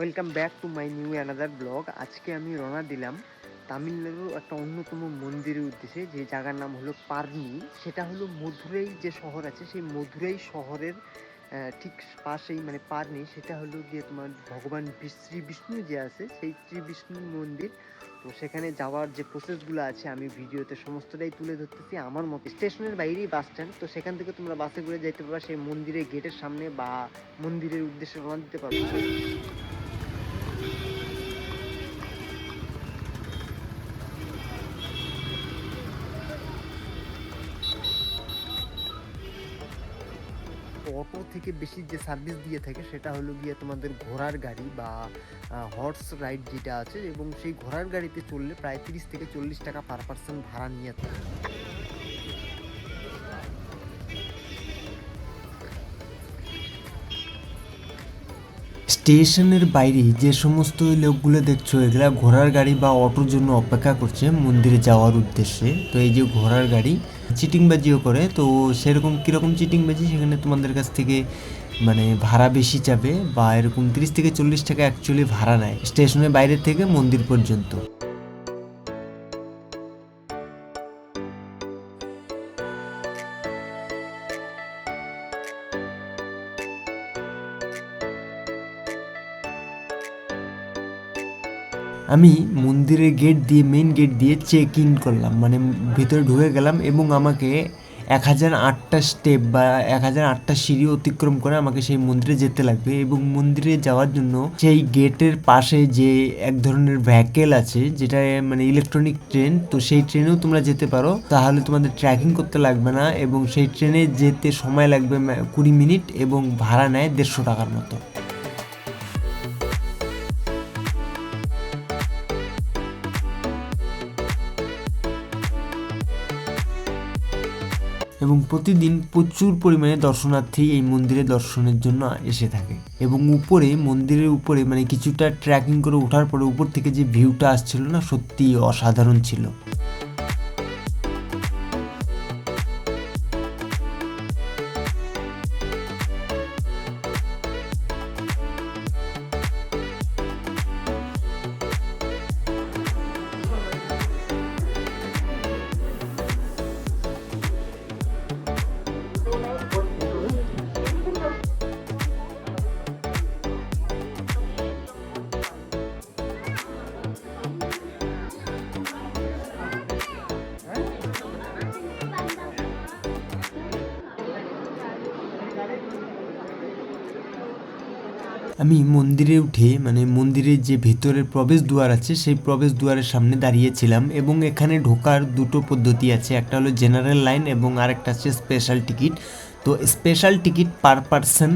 Welcome back to my new another blog আজকে আমি রওনা দিলাম তামিলনাড়ুর একটা অন্যতম মন্দিরের উদ্দেশ্যে, যে জায়গার নাম হলো পার্নি। সেটা হলো মধুরাই যে শহর আছে, সেই মধুরাই শহরের ঠিক পাশেই মানে পার্নি। সেটা হলো গিয়ে তোমার ভগবান শ্রী বিষ্ণু যে আছে, সেই শ্রী বিষ্ণু মন্দির। তো সেখানে যাওয়ার যে প্রসেসগুলো আছে, আমি ভিডিওতে সমস্তটাই তুলে ধরতেছি আমার মতো। স্টেশনের বাইরেই বাস স্ট্যান্ড তো সেখান থেকে তোমরা বাসে করে যাইতে পারবা সেই মন্দিরের গেটের সামনে বা মন্দিরের উদ্দেশ্যে রওনা দিতে পারবে। অটো থেকে বেশি যে সার্ভিস দিয়ে থাকে, সেটা হলো গিয়ে তোমাদের ঘোড়ার গাড়ি বা হর্স রাইড যেটা আছে এবং সেই ঘোড়ার গাড়িতে চললে প্রায় তিরিশ থেকে চল্লিশ টাকা পার পার্সন ভাড়া নিয়ে থাকে। স্টেশনের বাইরে যে সমস্ত লোকগুলো দেখছ এগুলা ঘোড়ার গাড়ি বা অটোর জন্য অপেক্ষা করছে মন্দিরে যাওয়ার উদ্দেশ্যে। তো এই যে ঘোড়ার গাড়ি চিটিংবাজিও করে। তো সেরকম কীরকম চিটিংবাজি? সেখানে তোমাদের কাছ থেকে মানে ভাড়া বেশি চাবে বা এরকম তিরিশ থেকে চল্লিশ টাকা অ্যাকচুয়ালি ভাড়া নেয়। স্টেশনের বাইরে থেকে মন্দির পর্যন্ত। আমি মন্দিরের গেট দিয়ে মেইন গেট দিয়ে চেক ইন করলাম। মানে ভিতরে ঢুকে গেলাম এবং আমাকে এক হাজার আটটা স্টেপ বা এক হাজার আটটা সিঁড়ি অতিক্রম করে আমাকে সেই মন্দিরে যেতে লাগবে এবং মন্দিরে যাওয়ার জন্য সেই গেটের পাশে যে এক ধরনের ভ্যাকেল আছে, যেটা মানে ইলেকট্রনিক ট্রেন তো সেই ট্রেনেও তোমরা যেতে পারো। তাহলে তোমাদের ট্র্যাকিং করতে লাগবে না এবং সেই ট্রেনে যেতে সময় লাগবে কুড়ি মিনিট এবং ভাড়া নেয় দেড়শো টাকার মতো। এবং প্রতিদিন প্রচুর পরিমাণে দর্শনার্থী এই মন্দিরে দর্শনের জন্য এসে থাকে। এবং উপরে, মন্দিরের উপরে মানে কিছুটা ট্র্যাকিং করে ওঠার পরে উপর থেকে যে ভিউটা আসছিল না সত্যি অসাধারণ ছিল। আমি মন্দিরে উঠে মানে মন্দিরের যে ভেতরের প্রবেশ দুয়ার আছে, সেই প্রবেশ দুয়ারের সামনে দাঁড়িয়েছিলাম এবং এখানে ঢোকার দুটো পদ্ধতি আছে। একটা হলো জেনারেল লাইন এবং আরেকটা আছে স্পেশাল টিকিট তো স্পেশাল টিকিট পার পারসন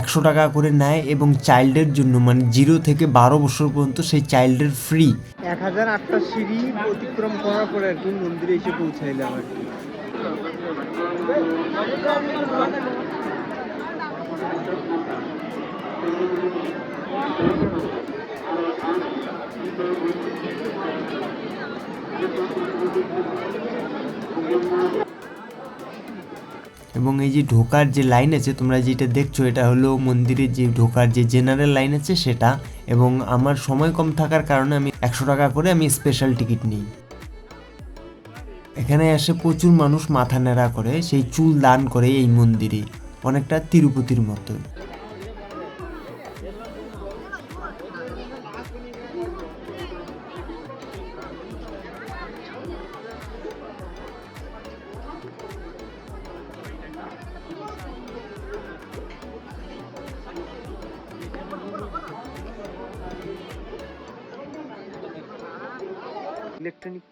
একশো টাকা করে নেয় এবং চাইল্ডের জন্য মানে জিরো থেকে বারো বছর পর্যন্ত সেই চাইল্ডের ফ্রি এক হাজার আটটা সিঁড়ি অতিক্রম করার পরে আর কি মন্দিরে এসে পৌঁছাইলাম আর কি। এবং এই যে ঢোকার যে লাইন আছে, তোমরা যেটা দেখছ, এটা হলো মন্দিরের যে ঢোকার যে জেনারেল লাইন আছে সেটা। এবং আমার সময় কম থাকার কারণে আমি একশো টাকা করে আমি স্পেশাল টিকিট নিই। এখানে এসে প্রচুর মানুষ মাথা নেড়া করে, সেই চুল দান করে এই মন্দিরে। অনেকটা তিরুপতির মতো ইলেকট্রনিক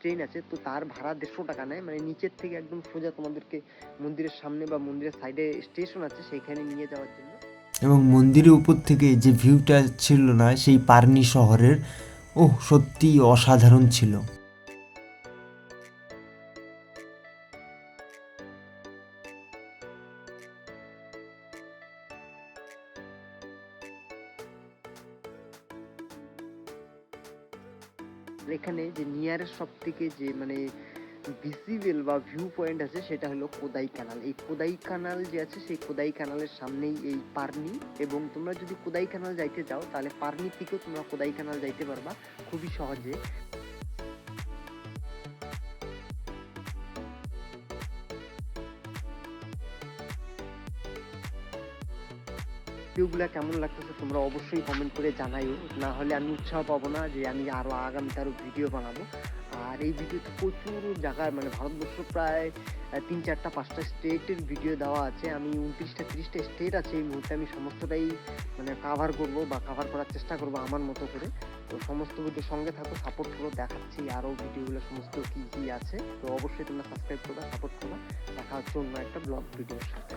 ট্রেন আছে, তো তার ভাড়া দেড়শো টাকা নেয়। মানে নিচের থেকে একদম সোজা তোমাদেরকে মন্দিরের সামনে বা মন্দিরের সাইডে স্টেশন আছে, সেইখানে নিয়ে যাওয়ার জন্য। এবং মন্দিরের উপর থেকে যে ভিউটা ছিল না, সেই পার্নি শহরের ও সত্যি অসাধারণ ছিল। এখানে যে নিয়ারের সব থেকে যে মানে ভিজিবল বা ভিউ পয়েন্ট আছে, সেটা হলো কোদাই কানাল এই কোদাই কানাল যে আছে, সেই কোদাই কানালের সামনেই এই পার্নি। এবং তোমরা যদি কোদাই কানাল যাইতে চাও, তাহলে পার্নি থেকেও তোমরা কোদাই কানাল যাইতে পারবা। খুবই সহজে। ভিডিওগুলো কেমন লাগতেছে তোমরা অবশ্যই কমেন্ট করে জানাইও। না হলে আমি উৎসাহ পাবো না যে আমি আরও আগামীতে আরও ভিডিও বানাবো। আর এই ভিডিওতে প্রচুর জায়গার মানে ভারতবর্ষ প্রায় তিন চারটা, পাঁচটা স্টেটের ভিডিও দেওয়া আছে। আমি উনত্রিশটা, তিরিশটা স্টেট আছে, এই মুহূর্তে আমি সমস্তটাই মানে কাভার করব বা কাভার করার চেষ্টা করব আমার মতো করে। তো সমস্ত ভিডিও সঙ্গে থাকো সাপোর্ট করো, দেখাচ্ছি আরও ভিডিওগুলো সমস্ত কী কী আছে। তো অবশ্যই তোমরা সাবস্ক্রাইব করবা সাপোর্ট করবা। দেখা হচ্ছে অন্য একটা ব্লগ ভিডিওর সাথে।